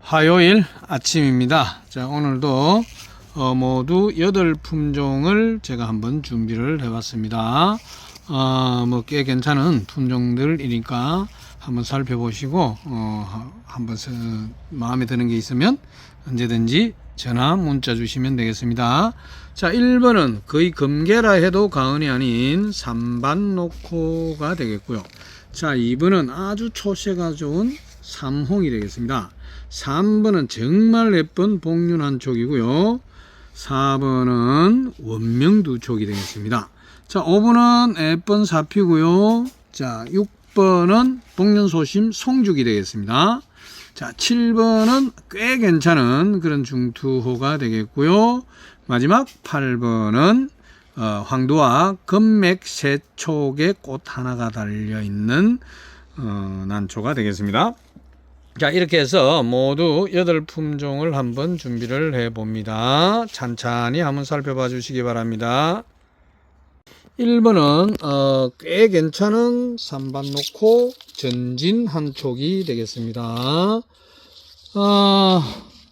화요일 아침입니다. 자, 오늘도 어, 모두 8품종을 제가 한번 준비를 해봤습니다. 어, 뭐꽤 괜찮은 품종들이니까 한번 살펴보시고, 어, 한번 서- 마음에 드는 게 있으면 언제든지 전화, 문자 주시면 되겠습니다. 자, 1번은 거의 금계라 해도 과언이 아닌 삼반노코가 되겠고요. 자, 2번은 아주 초세가 좋은 삼홍이 되겠습니다. 3번은 정말 예쁜 복륜 한 촉이고요. 4번은 원명두 촉이 되겠습니다. 자, 5번은 예쁜 사피고요. 자, 6번은 복륜소심 송죽이 되겠습니다. 자, 7번은 꽤 괜찮은 그런 중투호가 되겠고요. 마지막 8번은 어, 황도와 금맥 세 촉의 꽃 하나가 달려 있는 어, 난초가 되겠습니다. 자, 이렇게 해서 모두 여덟 품종을 한번 준비를 해 봅니다. 찬찬히 한번 살펴봐 주시기 바랍니다. 1번은 어, 꽤 괜찮은 산반 놓고 전진 한 촉이 되겠습니다. 어,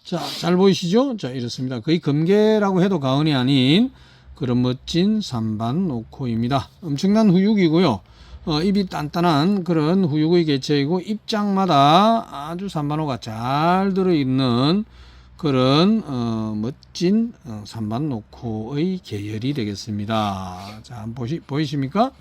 자, 잘 보이시죠? 자, 이렇습니다. 거의 금계라고 해도 과언이 아닌 그런 멋진 산반 노코입니다. 엄청난 후육이고요. 어, 입이 단단한 그런 후육의 개체이고 입장마다 아주 산반호가 잘 들어있는 그런 어, 멋진 어, 산반 노코의 계열이 되겠습니다. 자, 보시, 보이십니까?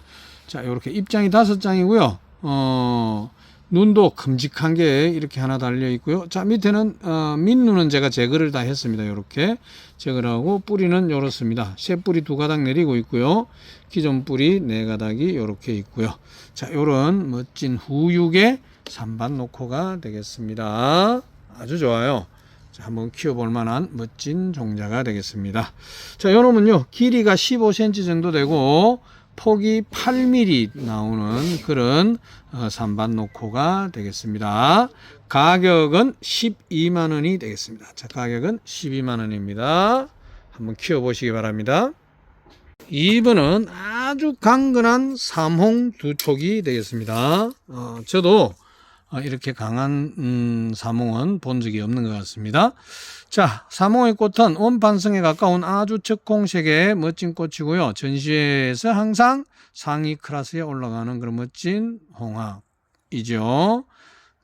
자, 이렇게 입장이 다섯 장이고요. 어, 눈도 큼직한 게 이렇게 하나 달려 있고요. 자, 밑에는 어, 민눈은 제가 제거를 다 했습니다. 이렇게 제거를 하고 뿌리는 이렇습니다. 새 뿌리 두 가닥 내리고 있고요. 기존 뿌리 네 가닥이 이렇게 있고요. 자, 요런 멋진 후육의 산반 노코가 되겠습니다. 아주 좋아요. 자, 한번 키워볼 만한 멋진 종자가 되겠습니다. 자, 요 놈은요, 길이가 15cm 정도 되고, 폭이 8mm 나오는 그런 어, 산반 노코가 되겠습니다. 가격은 12만 원이 되겠습니다. 자, 가격은 12만 원입니다. 한번 키워 보시기 바랍니다. 2번은 아주 강건한 삼홍 두 촉이 되겠습니다. 어, 저도 어, 이렇게 강한 음, 사몽은 본 적이 없는 것 같습니다. 자, 사몽의 꽃은 원판성에 가까운 아주 적공색의 멋진 꽃이고요. 전시회에서 항상 상위 클래스에 올라가는 그런 멋진 홍화이죠.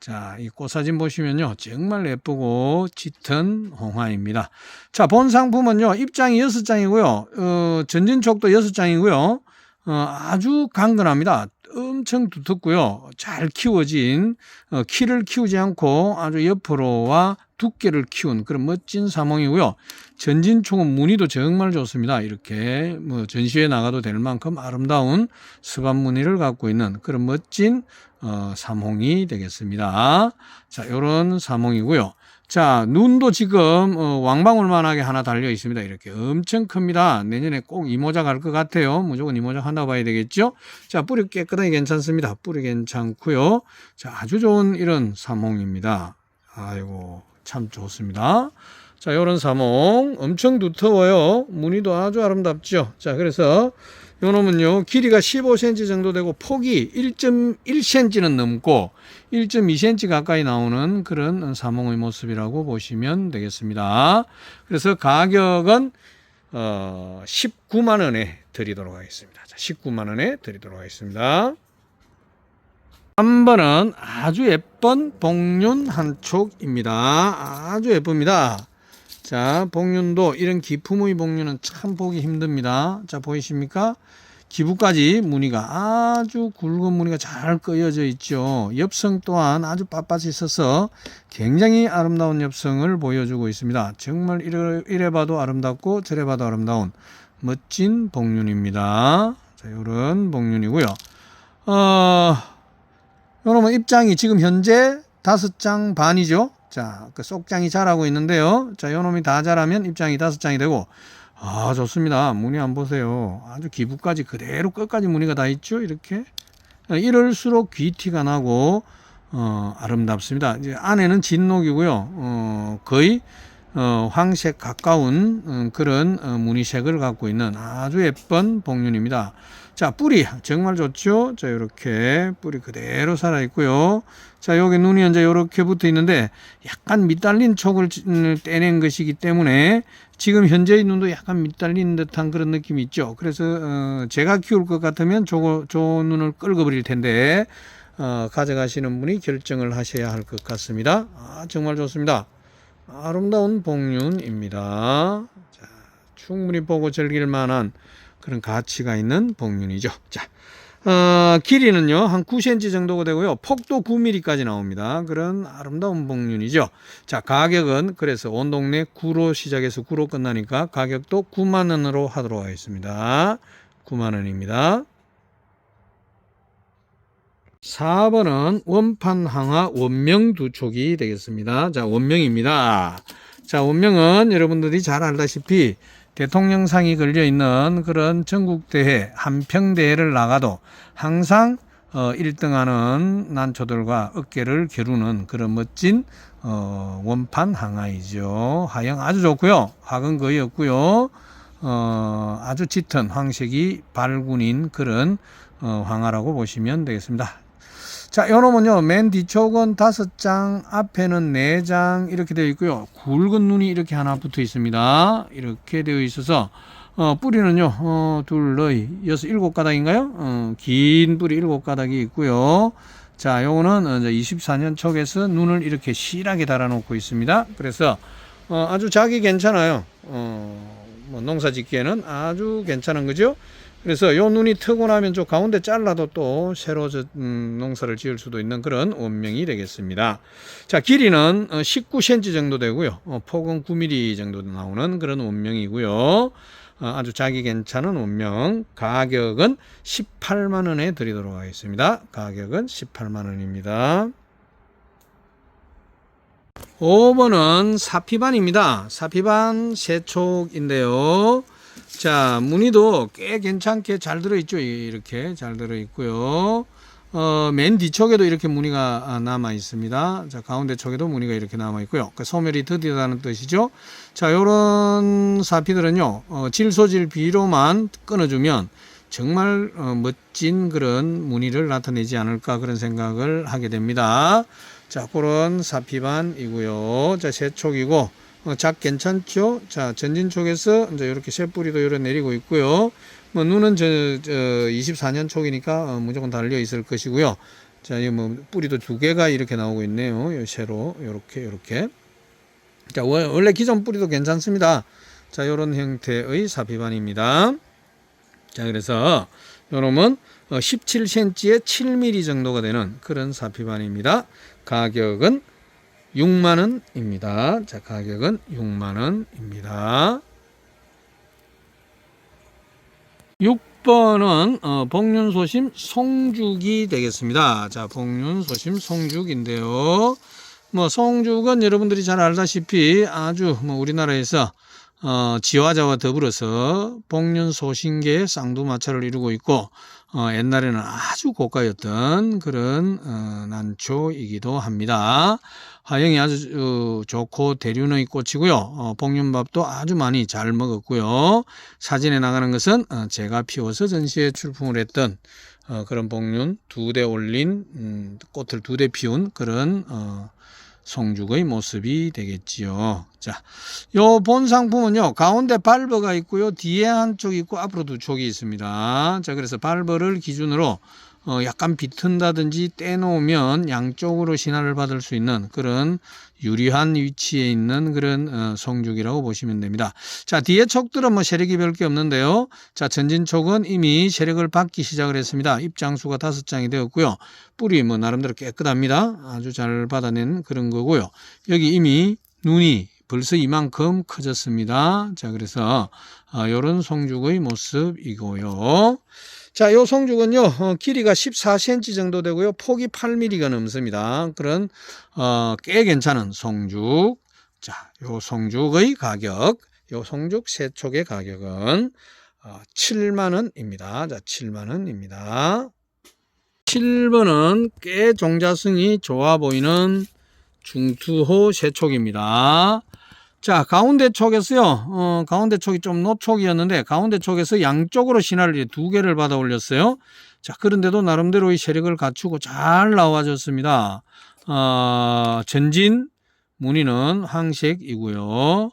자, 이 꽃사진 보시면요. 정말 예쁘고 짙은 홍화입니다. 자, 본 상품은요. 입장이 6장이고요. 어, 전진촉도 6장이고요. 어, 아주 강건합니다. 엄청 두텁고요. 잘 키워진 어, 키를 키우지 않고 아주 옆으로와 두께를 키운 그런 멋진 사몽이고요. 전진총은 무늬도 정말 좋습니다. 이렇게 뭐 전시회 나가도 될 만큼 아름다운 스반 무늬를 갖고 있는 그런 멋진 어, 사몽이 되겠습니다. 자, 이런 사몽이고요. 자, 눈도 지금 어, 왕방울만하게 하나 달려 있습니다. 이렇게 엄청 큽니다. 내년에 꼭 이모작 할 것 같아요. 무조건 이모작 한다 봐야 되겠죠. 자, 뿌리 깨끗하게 괜찮습니다. 뿌리 괜찮고요. 자, 아주 좋은 이런 사몽입니다. 아이고, 참 좋습니다. 자, 요런 사몽 엄청 두터워요. 무늬도 아주 아름답죠. 자, 그래서 요 놈은요, 길이가 15cm 정도 되고 폭이 1.1cm는 넘고 1.2cm 가까이 나오는 그런 사몽의 모습이라고 보시면 되겠습니다. 그래서 가격은 어, 19만 원에 드리도록 하겠습니다. 자, 19만 원에 드리도록 하겠습니다. 3번은 아주 예쁜 복륜 한촉입니다. 아주 예쁩니다. 자, 복륜도 이런 기품의 복륜은 참 보기 힘듭니다. 자, 보이십니까? 기부까지 무늬가 아주 굵은 무늬가 잘 꺼여져 있죠. 엽성 또한 아주 빳빳이 있어서 굉장히 아름다운 엽성을 보여주고 있습니다. 정말 이래, 이래 봐도 아름답고 저래 봐도 아름다운 멋진 복륜입니다. 자, 요런 복륜이고요. 어, 요놈은 입장이 지금 현재 다섯 장 반이죠. 자, 그 속장이 자라고 있는데요. 자, 요놈이 다 자라면 입장이 다섯 장이 되고, 아, 좋습니다. 무늬 안 보세요. 아주 기부까지 그대로 끝까지 무늬가 다 있죠. 이렇게. 이럴수록 귀티가 나고, 어, 아름답습니다. 이제 안에는 진녹이고요. 어, 거의, 어, 황색 가까운 어, 그런 어, 무늬색을 갖고 있는 아주 예쁜 복륜입니다. 자, 뿌리 정말 좋죠? 자, 이렇게 뿌리 그대로 살아 있고요. 자, 여기 눈이 이제 이렇게 붙어 있는데 약간 밑달린 촉을 찌- 음, 떼낸 것이기 때문에 지금 현재의 눈도 약간 밑달린 듯한 그런 느낌이 있죠. 그래서 어, 제가 키울 것 같으면 저거 저 눈을 끌어버릴 텐데 어, 가져가시는 분이 결정을 하셔야 할 것 같습니다. 아, 정말 좋습니다. 아름다운 복륜입니다. 자, 충분히 보고 즐길 만한 그런 가치가 있는 복륜이죠. 자, 어, 길이는요, 한 9cm 정도가 되고요. 폭도 9mm까지 나옵니다. 그런 아름다운 복륜이죠. 자, 가격은 그래서 온 동네 9로 시작해서 9로 끝나니까 가격도 9만원으로 하도록 하겠습니다. 9만원입니다. 4번은 원판 항아 원명 두 촉이 되겠습니다. 자, 원명입니다. 자, 원명은 여러분들이 잘 알다시피 대통령상이 걸려 있는 그런 전국대회, 한평대회를 나가도 항상 어, 1등하는 난초들과 어깨를 겨루는 그런 멋진 어, 원판 항아이죠. 하영 아주 좋고요. 학은 거의 없고요. 어, 아주 짙은 황색이 발군인 그런 어, 황화라고 보시면 되겠습니다. 자, 요놈은요, 맨 뒤쪽은 다섯 장, 앞에는 네 장 이렇게 되어 있고요. 굵은 눈이 이렇게 하나 붙어 있습니다. 이렇게 되어 있어서, 어, 뿌리는요, 어, 둘, 넷, 여섯, 일곱 가닥인가요? 어, 긴 뿌리 일곱 가닥이 있고요. 자, 요거는 어, 이제 24년 촉에서 눈을 이렇게 실하게 달아놓고 있습니다. 그래서, 어, 아주 자기 괜찮아요. 어, 뭐 농사 짓기에는 아주 괜찮은 거죠. 그래서 요 눈이 트고 나면 저 가운데 잘라도 또 새로 저, 음, 농사를 지을 수도 있는 그런 원명이 되겠습니다. 자, 길이는 어, 19cm 정도 되고요. 어, 폭은 9mm 정도 나오는 그런 원명이고요. 어, 아주 자기 괜찮은 원명. 가격은 18만 원에 드리도록 하겠습니다. 가격은 18만 원입니다. 5번은 사피반입니다. 사피반 세촉인데요. 자, 무늬도 꽤 괜찮게 잘 들어있죠. 이렇게 잘 들어있고요. 어, 맨 뒤쪽에도 이렇게 무늬가 아, 남아 있습니다. 자, 가운데 쪽에도 무늬가 이렇게 남아 있고요. 그 소멸이 더디다는 뜻이죠. 자, 요런 사피들은요, 어, 질소질 비로만 끊어주면 정말 어, 멋진 그런 무늬를 나타내지 않을까 그런 생각을 하게 됩니다. 자, 그런 사피반이고요. 자, 세촉이고, 어, 작 괜찮죠? 자, 전진 쪽에서 이제 이렇게 새 뿌리도 이렇게 내리고 있고요. 뭐 눈은 저, 저 24년 촉이니까 어, 무조건 달려 있을 것이고요. 자, 이뭐 뿌리도 두 개가 이렇게 나오고 있네요. 요 새로 이렇게 이렇게. 자, 원- 원래 기존 뿌리도 괜찮습니다. 자, 요런 형태의 사피반입니다. 자, 그래서 요놈은 17cm에 7mm 정도가 되는 그런 사피반입니다. 가격은 6만 원입니다. 자, 가격은 6만 원입니다. 6번은 어, 복륜소심 송죽이 되겠습니다. 자, 복륜소심 송죽인데요. 뭐 송죽은 여러분들이 잘 알다시피 아주 뭐 우리나라에서 어, 지화자와 더불어서 복륜소신계의 쌍두마차를 이루고 있고 어, 옛날에는 아주 고가였던 그런 어, 난초이기도 합니다. 화형이 아주 어, 좋고 대륜의 꽃이고요. 어, 복륜밥도 아주 많이 잘 먹었고요. 사진에 나가는 것은 어, 제가 피워서 전시에 출품을 했던 어, 그런 복륜 두 대 올린 음, 꽃을 두 대 피운 그런 어, 송죽의 모습이 되겠지요. 자, 요 본 상품은요, 가운데 발버가 있고요, 뒤에 한쪽 있고, 앞으로 두 촉이 있습니다. 자, 그래서 발버를 기준으로, 어, 약간 비튼다든지 떼놓으면 양쪽으로 신화를 받을 수 있는 그런 유리한 위치에 있는 그런 어, 송죽이라고 보시면 됩니다. 자, 뒤에 촉들은 뭐 세력이 별게 없는데요. 자, 전진 촉은 이미 세력을 받기 시작을 했습니다. 입장수가 다섯 장이 되었고요. 뿌리 뭐 나름대로 깨끗합니다. 아주 잘 받아낸 그런 거고요. 여기 이미 눈이 벌써 이만큼 커졌습니다. 자, 그래서 어, 요런 송죽의 모습이고요. 자, 요 송죽은요, 어, 길이가 14cm 정도 되고요. 폭이 8mm가 넘습니다. 그런, 어, 꽤 괜찮은 송죽. 자, 요 송죽의 가격, 요 송죽 세 촉의 가격은, 어, 7만원입니다. 자, 7만원입니다. 7번은 꽤 종자성이 좋아 보이는 중투호 세촉입니다. 자, 가운데 촉에서요, 어, 가운데 촉이 좀 노촉이었는데, 가운데 촉에서 양쪽으로 신화를 두 개를 받아 올렸어요. 자, 그런데도 나름대로 이 세력을 갖추고 잘 나와줬습니다. 어, 전진, 무늬는 황색이고요.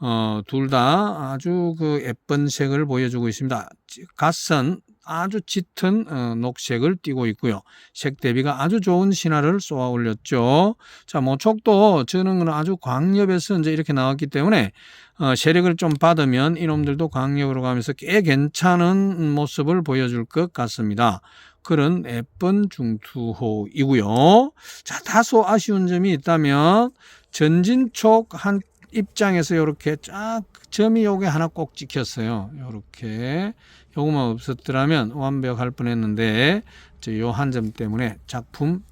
어, 둘 다 아주 그 예쁜 색을 보여주고 있습니다. 갓선 아주 짙은 어, 녹색을 띠고 있고요. 색 대비가 아주 좋은 신화를 쏘아 올렸죠. 자, 모촉도 저는 아주 광엽에서 이제 이렇게 나왔기 때문에 어, 세력을 좀 받으면 이놈들도 광역으로 가면서 꽤 괜찮은 모습을 보여줄 것 같습니다. 그런 예쁜 중투호이고요. 자, 다소 아쉬운 점이 있다면 전진촉 한 입장에서 이렇게 쫙 점이 요게 하나 꼭 찍혔어요. 요렇게 요거만 없었더라면 완벽할 뻔했는데 요 한 점 때문에 작품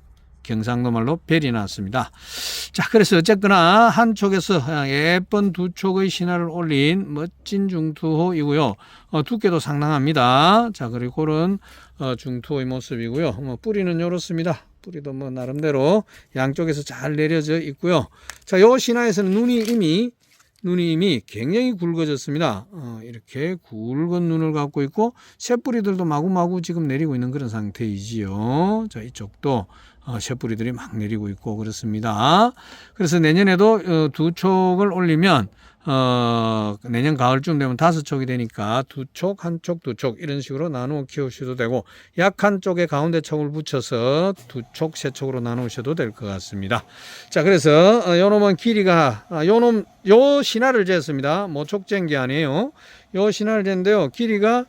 경상도 말로 별이 났습니다. 자, 그래서 어쨌거나 한쪽에서 예쁜 두 촉의 신화를 올린 멋진 중투호이고요. 어, 두께도 상당합니다. 자, 그리고 그런 어, 중투호의 모습이고요. 뭐 뿌리는 이렇습니다. 뿌리도 뭐 나름대로 양쪽에서 잘 내려져 있고요. 자, 요 신화에서는 눈이 이미 눈이 이미 굉장히 굵어졌습니다. 어, 이렇게 굵은 눈을 갖고 있고 새뿌리들도 마구마구 지금 내리고 있는 그런 상태이지요. 자, 이쪽도 어, 새뿌리들이 막 내리고 있고 그렇습니다. 그래서 내년에도 어, 두 촉을 올리면 어, 내년 가을쯤 되면 다섯 촉이 되니까 두 촉, 한 촉, 두 촉 이런 식으로 나누어 키우셔도 되고 약한 쪽에 가운데 촉을 붙여서 두 촉, 세 촉으로 나누셔도 될 것 같습니다. 자, 그래서 어, 요놈은 길이가 아, 요놈 요 신화를 쟀습니다. 모촉 잰 게 아니에요. 요 신화를 쟀는데요. 길이가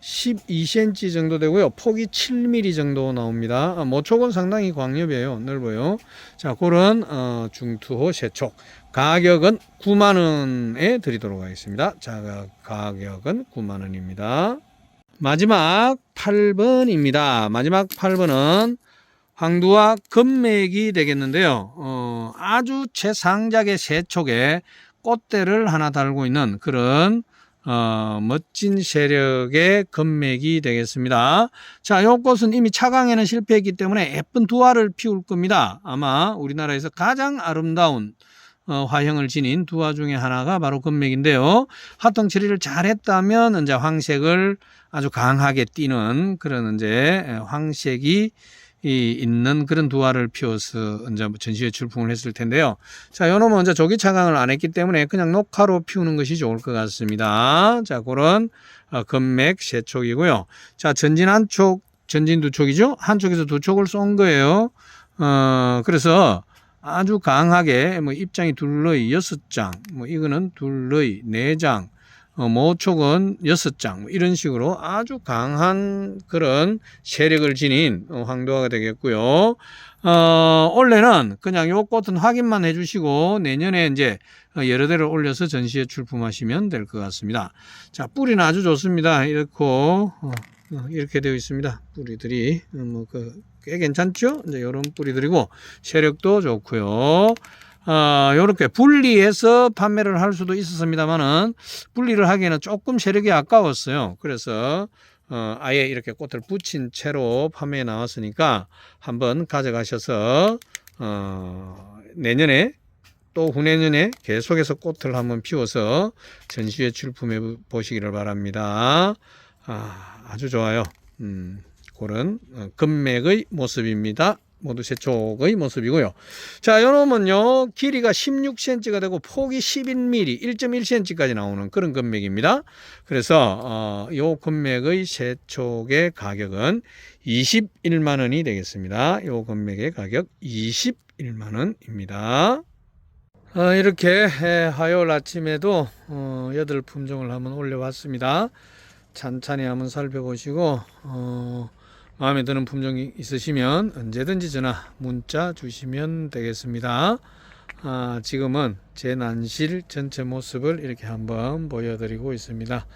12cm 정도 되고요. 폭이 7mm 정도 나옵니다. 아, 모촉은 상당히 광엽이에요. 넓어요. 자, 그런 어, 중투호 세촉. 가격은 9만 원에 드리도록 하겠습니다. 자, 가격은 9만 원입니다. 마지막 8번입니다. 마지막 8번은 황두와 금맥이 되겠는데요. 어, 아주 최상작의 세촉에 꽃대를 하나 달고 있는 그런 어, 멋진 세력의 금맥이 되겠습니다. 자, 요 꽃은 이미 차강에는 실패했기 때문에 예쁜 두 알을 피울 겁니다. 아마 우리나라에서 가장 아름다운 어, 화형을 지닌 두 화 중에 하나가 바로 금맥인데요. 화통 처리를 잘 했다면 이제 황색을 아주 강하게 띠는 그런 이제 황색이 이 있는 그런 두화를 피워서 이제 전시회 출품을 했을 텐데요. 자, 요놈은 이제 조기 차강을 안 했기 때문에 그냥 녹화로 피우는 것이 좋을 것 같습니다. 자, 그런 어, 금맥 세 촉이고요. 자, 전진 한 촉, 전진 두 촉이죠. 한 촉에서 두 촉을 쏜 거예요. 어, 그래서 아주 강하게 뭐 입장이 둘러이 여섯 장, 뭐 이거는 둘러이 네 장, 어, 모촉은 여섯 장, 뭐 이런 식으로 아주 강한 그런 세력을 지닌 어, 황도화가 되겠고요. 어, 원래는 그냥 요 꽃은 확인만 해주시고 내년에 이제 어, 여러 대를 올려서 전시에 출품하시면 될 것 같습니다. 자, 뿌리는 아주 좋습니다. 이렇게, 어, 어, 이렇게 되어 있습니다. 뿌리들이, 어, 뭐, 그, 꽤 괜찮죠? 이제 이런 뿌리들이고, 세력도 좋고요. 어, 요렇게 분리해서 판매를 할 수도 있었습니다만은 분리를 하기에는 조금 세력이 아까웠어요. 그래서 어, 아예 이렇게 꽃을 붙인 채로 판매에 나왔으니까 한번 가져가셔서 어, 내년에 또 후내년에 계속해서 꽃을 한번 피워서 전시회 출품해 보시기를 바랍니다. 아, 아주 좋아요. 음, 그런 어, 금맥의 모습입니다. 모두 세촉의 모습이고요. 자, 요놈은요, 길이가 16cm가 되고 폭이 11mm, 1.1cm까지 나오는 그런 금맥입니다. 그래서, 어, 요 금맥의 세촉의 가격은 21만 원이 되겠습니다. 요 금맥의 가격 21만 원입니다. 어, 이렇게 에, 화요일 아침에도 어, 여덟 품종을 한번 올려봤습니다. 찬찬히 한번 살펴보시고 어, 마음에 드는 품종이 있으시면 언제든지 전화 문자 주시면 되겠습니다. 아, 지금은 제 난실 전체 모습을 이렇게 한번 보여드리고 있습니다.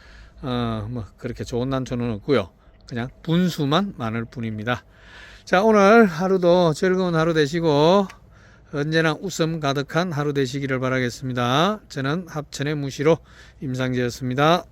어, 뭐 그렇게 좋은 난초는 없고요. 그냥 분수만 많을 뿐입니다. 자 오늘 하루도 즐거운 하루 되시고 언제나 웃음 가득한 하루 되시기를 바라겠습니다. 저는 합천의 무시로 임상재였습니다.